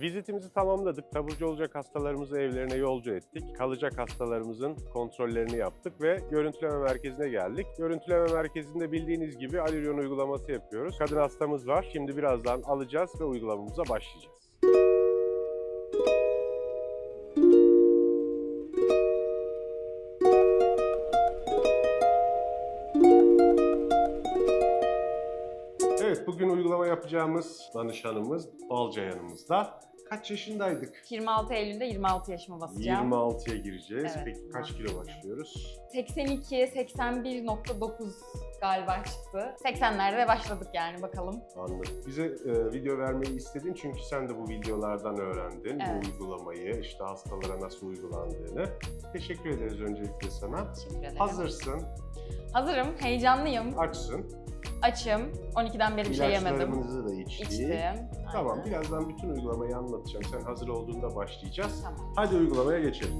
Vizitimizi tamamladık. Taburcu olacak hastalarımızı evlerine yolcu ettik. Kalacak hastalarımızın kontrollerini yaptık ve görüntüleme merkezine geldik. Görüntüleme merkezinde bildiğiniz gibi Alirion uygulaması yapıyoruz. Kadın hastamız var. Şimdi birazdan alacağız ve uygulamamıza başlayacağız. Bugün uygulama yapacağımız danışanımız Balca yanımızda. Kaç yaşındaydık? 26 Eylül'de 26 yaşıma basacağım. 26'ya gireceğiz. Evet, Peki kaç 26 kilo kilo. başlıyoruz? 82, 81.9 galiba çıktı. 80'lerde başladık yani bakalım. Anladım. Bize e, video vermeyi istedin çünkü sen de bu videolardan öğrendin Evet. bu uygulamayı, işte hastalara nasıl uygulandığını. Teşekkür ederiz öncelikle sana. Teşekkür ederim. Hazırsın, Hazırım, heyecanlıyım, açsın. Açım. 12'den beri bir şey yemedim. İlaçlarımızı da içtik. İçtim. Tamam, Aynen. birazdan bütün uygulamayı anlatacağım. Sen hazır olduğunda başlayacağız. Tamam. Hadi uygulamaya geçelim.